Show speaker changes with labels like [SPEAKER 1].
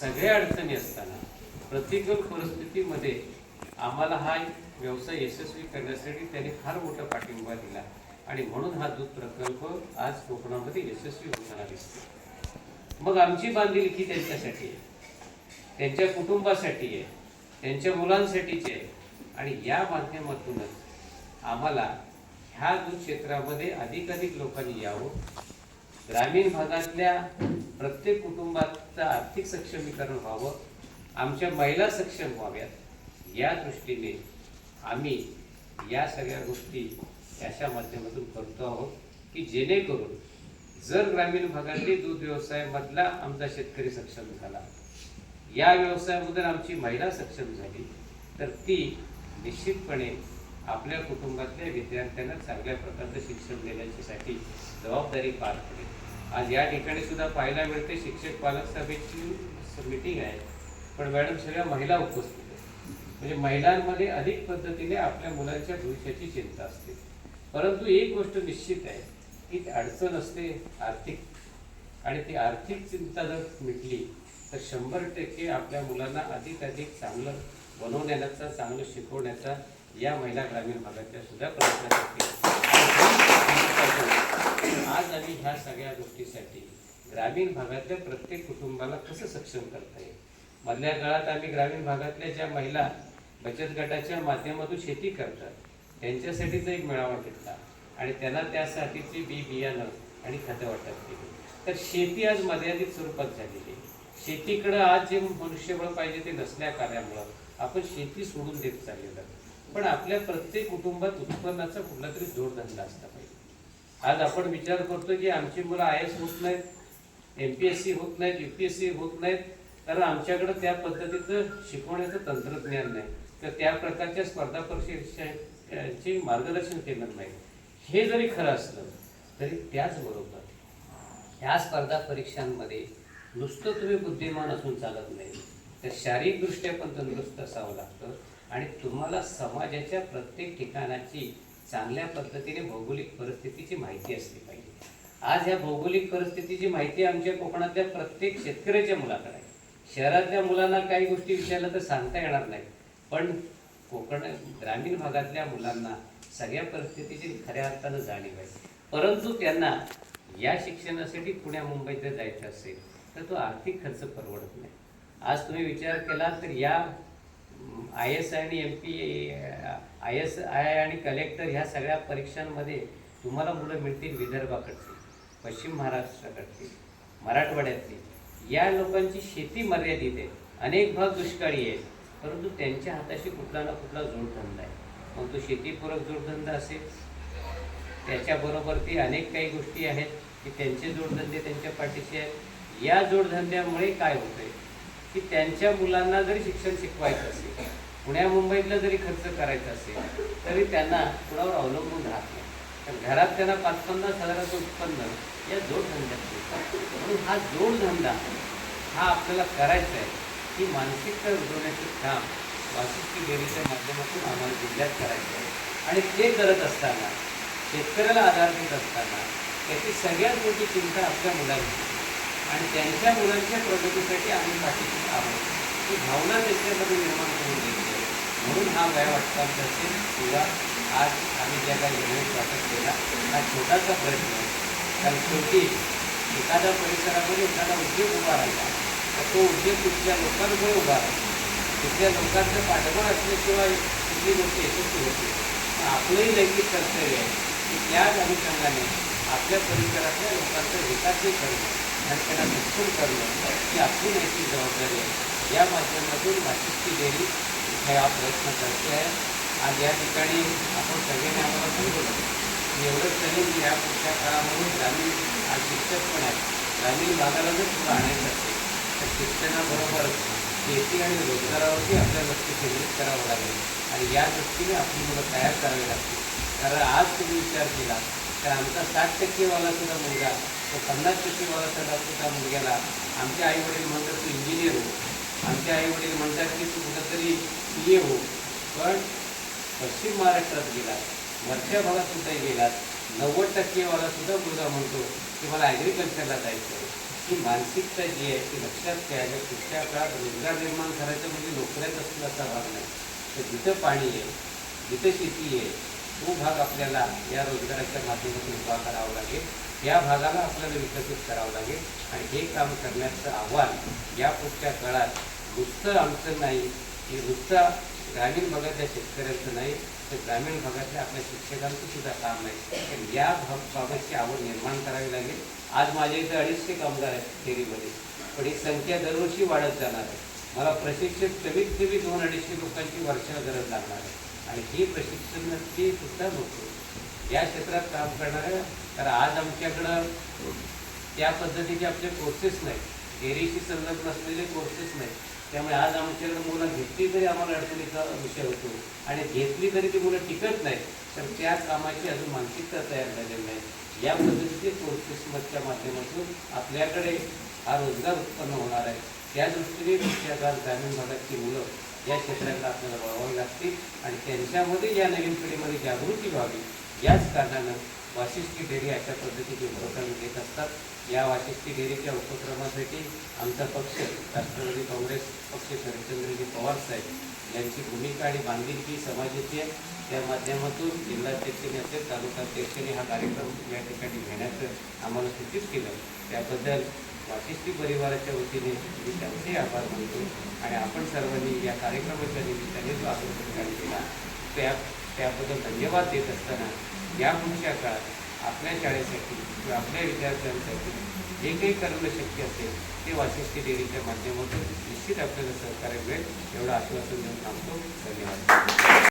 [SPEAKER 1] सगळ्या अडचणी असताना प्रतिकूल परिस्थितीमध्ये आम्हाला हा व्यवसाय यशस्वी करण्यासाठी त्यांनी फार मोठा पाठिंबा दिला. आणि म्हणून हा दूध प्रकल्प आज कोकणामध्ये यशस्वी होताना दिसतो मग आमची बांधिलकी त्यांच्यासाठी आहे. त्यांच्या कुटुंबासाठी आहे. त्यांच्या मुलांसाठीची आहे. आणि या माध्यमातूनच आम्हाला ह्या दूध क्षेत्रामध्ये अधिकाधिक लोकांनी यावं. ग्रामीण भागातल्या प्रत्येक कुटुंबाचं आर्थिक सक्षमीकरण व्हावं आमच्या महिला सक्षम व्हाव्यात या दृष्टीने आम्ही या सगळ्या गोष्टी अशा माध्यमातून करतो आहोत की जेणेकरून जर ग्रामीण भागातली दूध व्यवसायामधला आमचा शेतकरी सक्षम झाला या व्यवसायामधून आमची महिला सक्षम झाली तर ती निश्चितपणे आपल्या कुटुंबातल्या विद्यार्थ्यांना चांगल्या प्रकारचं शिक्षण देण्याच्यासाठी जबाबदारी पार पडेल. आज या ठिकाणी सुद्धा पाहायला मिळते शिक्षक पालक सभेची मीटिंग आहे. पण मॅडम सगळ्या महिला उपस्थित आहेत. म्हणजे महिलांमध्ये अधिक पद्धतीने आपल्या मुलांच्या भविष्याची चिंता असते. परंतु एक गोष्ट निश्चित आहे की अडचण असते आर्थिक. आणि ती आर्थिक चिंता जर मिटली तर शंभर टक्के आपल्या मुलांना अधिक अधिक चांगलं बनवण्याचा चांगलं शिकवण्याचा या महिला ग्रामीण भागातल्या सुद्धा प्रयत्न करतील आज आम्ही ह्या सगळ्या गोष्टीसाठी ग्रामीण भागातल्या प्रत्येक कुटुंबाला कसं सक्षम करता येईल? मधल्या काळात आम्ही ग्रामीण भागातल्या ज्या महिला बचत गटाच्या माध्यमातून शेती करतात त्यांच्यासाठीचा एक मेळावा घेतला आणि त्यांना त्यासाठीची बी बियाणं आणि खतं वाटप केली. तर शेती आज मर्यादित स्वरूपात झालेली आहे. शेतीकडं आज जे मनुष्यबळ पाहिजे ते नसल्या कार्यामुळं आपण शेती सोडून देत चाललेलं पण आपल्या प्रत्येक कुटुंबात उत्पन्नाचा कुठला तरी जोडधंदा असला पाहिजे. आज आपण विचार करतो की आमची मुलं आय एस होत नाहीत एम पी एस सी होत नाहीत यू पी एस सी होत नाहीत कारण आमच्याकडं त्या पद्धतीचं शिकवण्याचं तंत्रज्ञान नाही. तर त्या प्रकारच्या स्पर्धा परीक्षेचे मार्गदर्शन केलं नाही. हे जरी खरं असलं तरी त्याचबरोबर ह्या स्पर्धा परीक्षांमध्ये नुसतं तुम्ही बुद्धिमान असून चालत नाही तर शारीरिकदृष्ट्या पण तंदुरुस्त असावं लागतं. आणि तुम्हाला समाजाच्या प्रत्येक ठिकाणाची चांगल्या पद्धतीने भौगोलिक परिस्थितीची माहिती असली पाहिजे. आज ह्या भौगोलिक परिस्थितीची माहिती आमच्या कोकणातल्या प्रत्येक शेतकऱ्याच्या मुलाकडे आहे. शहरातल्या मुलांना काही गोष्टी विचारल्या तर सांगता येणार नाही. पण कोकण ग्रामीण भागातल्या मुलांना सगळ्या परिस्थितीची खऱ्या अर्थानं जाणीव आहे. परंतु त्यांना या शिक्षणासाठी पुण्या मुंबईत जायचं असेल तर तो आर्थिक खर्च परवडत नाही. आज तुम्ही विचार केला तर या आय एस आय आणि M P I S I आणि कलेक्टर ह्या सगळ्या परीक्षांमध्ये तुम्हाला मुलं मिळतील विदर्भाकडची पश्चिम महाराष्ट्राकडची मराठवाड्यातली. या लोकांची शेती मर्यादित आहे. अनेक भाग दुष्काळी आहे परंतु त्यांच्या हाताशी कुठला ना कुठला जोडधंदा आहे. मग तो शेतीपूरक जोडधंदा असेल त्याच्याबरोबर ती अनेक काही गोष्टी आहेत की त्यांचे जोडधंदे त्यांच्या पाठीशी आहेत. या जोडधंद्यामुळे काय होतं आहे की त्यांच्या मुलांना जरी शिक्षण शिकवायचं असेल पुण्या मुंबईतला जरी खर्च करायचा असेल तरी त्यांना कुणावर अवलंबून राहत नाही. तर घरात त्यांना पाच पन्नास हजाराचं उत्पन्न या जोडधंद्यात मिळतं. म्हणून हा जोडधंदा हा आपल्याला करायचा आहे. ही मानसिकता रुजवण्याचं काम वाशिष्ठी डेअरीच्या माध्यमातून आम्हाला जिल्ह्यात करायचं आहे. आणि ते करत असताना शेतकऱ्याला आधार देत असताना त्याची सगळ्यात मोठी चिंता आपल्या मुलांची आणि त्यांच्या मुलांच्या प्रगतीसाठी आम्ही पाठीशी आहोत. ही भावना त्यांच्यामध्ये निर्माण करून द्यायची आहे. म्हणून हा वय वाटपांचा असेल. किंवा आज आम्ही ज्या काही गणवेश वाटप केला हा छोटासा प्रयत्न आहे. कारण शेवटी एखाद्या परिसरामध्ये एखादा उद्योग उभा राहिला तर तो उद्योग तिथल्या लोकांमुळे उभा राहिला. तिथल्या लोकांचं पाठबळ असल्याशिवाय कुठली गोष्ट यशस्वी होते आपलंही लैंगिक कर्तव्य आहे की त्याच अनुषंगाने आपल्या परिसरातल्या लोकांचं विकासही करणं आणि त्यांना सक्षम करणं ही आपली नैतिक जबाबदारी आहे. या माध्यमातून नाशिकची डेअरी हा प्रयत्न करते आहे आज या ठिकाणी आपण सगळ्यांनी आम्हाला समजवलं मी एवढंच नाही की या पुढच्या काळामध्ये ग्रामीण आज शिक्षक पण आहेत ग्रामीण भागाला जर पुढं आणायचं असेल तर शिक्षणाबरोबर शेती आणि रोजगारावरती आपल्याला लक्ष केंद्रित करावं लागेल. आणि या दृष्टीने आपली मुलं तयार करावी लागतील. कारण आज तुम्ही विचार केला तर आमचा साठ टक्केवाला सुद्धा मुलगा तो पन्नास टक्केवाला सुद्धा सुद्धा मुलग्याला आमचे आई वडील म्हणतात तू इंजिनियर हो. आमचे आई वडील म्हणतात की तू कुठंतरी पी ए हो. पण पश्चिम महाराष्ट्रात गेलात वरच्या भागात सुद्धा गेलात नव्वद टक्केवाला सुद्धा मुलगा म्हणतो की मला ॲग्रिकल्चरला जायचं आहे. ही मानसिकता जी आहे ती लक्षात घ्यायला पुढच्या काळात रोजगार निर्माण करायचं म्हणजे नोकऱ्यात असतील असा भाग नाही. तर जिथं पाणी आहे जिथं शेती आहे तो भाग आपल्याला या रोजगाराच्या माध्यमातून उभा करावा लागेल. या भागाला आपल्याला विकसित करावं लागेल. आणि हे काम करण्याचं आव्हान या पुढच्या काळात नुसतं आमचं नाही की नुसतं ग्रामीण भागातल्या शेतकऱ्यांचं नाही तर ग्रामीण भागातल्या आपल्या शिक्षकांचं सुद्धा काम आहे तर या भाग बाबतची आवड निर्माण करावी लागेल. आज माझ्या इथे अडीचशे कामगार आहेत फेरीमध्ये. पण ही संख्या दरवर्षी वाढत जाणार आहे. मला प्रशिक्षक कमीत कमी दोन अडीचशे लोकांची वर्षाला गरज लागणार आहे. आणि ही प्रशिक्षणाची सुद्धा लोक या क्षेत्रात काम करणाऱ्या तर आज आमच्याकडं त्या पद्धतीचे आपले कोर्सेस नाहीत. डेअरीशी संलग्न असलेले कोर्सेस नाहीत. त्यामुळे आज आमच्याकडे मुलं घेतली तरी आम्हाला अडचणीचा विषय होतो. आणि घेतली तरी ती मुलं टिकत नाहीत. तर त्या कामाची अजून मानसिकता तयार झालेली नाही. या पद्धतीचे कोर्सेसच्या माध्यमातून आपल्याकडे हा रोजगार उत्पन्न होणार आहे. त्या दृष्टीने तुमच्या ग्रामीण भागातली मुलं या क्षेत्राला आपल्याला वळवावी लागते. आणि त्यांच्यामध्ये या नवीन पिढीमध्ये जागृती व्हावी. याच कारणानं वाशिष्ठी डेअरी अशा पद्धतीचे उपक्रम घेत असतात. या वाशिष्ठी डेअरीच्या उपक्रमासाठी आमचा पक्ष राष्ट्रवादी काँग्रेस पक्ष शरदचंद्रजी पवार साहेब यांची भूमिका आणि बांधिलकी समाजाची आहे. त्या माध्यमातून जिल्हाध्यक्षांनी असेल तालुकाध्यक्षांनी हा कार्यक्रम या ठिकाणी घेण्याचं आम्हाला सूचित केलं. त्याबद्दल वाशिष्ठी परिवाराच्या वतीने मी त्यांचे आभार मानतो आणि आपण सर्वांनी या कार्यक्रमाच्या निमित्ताने जो आपण ठिकाणी केला त्या त्याबद्दल धन्यवाद देत असताना या पुढच्या काळात आपल्या शाळेसाठी किंवा आपल्या विद्यार्थ्यांसाठी जे काही करणं शक्य असेल ते वाशिष्ठी डेअरीच्या माध्यमातून निश्चित आपल्याला सहकार्य मिळेल एवढं आश्वासन देऊन थांबतो. धन्यवाद.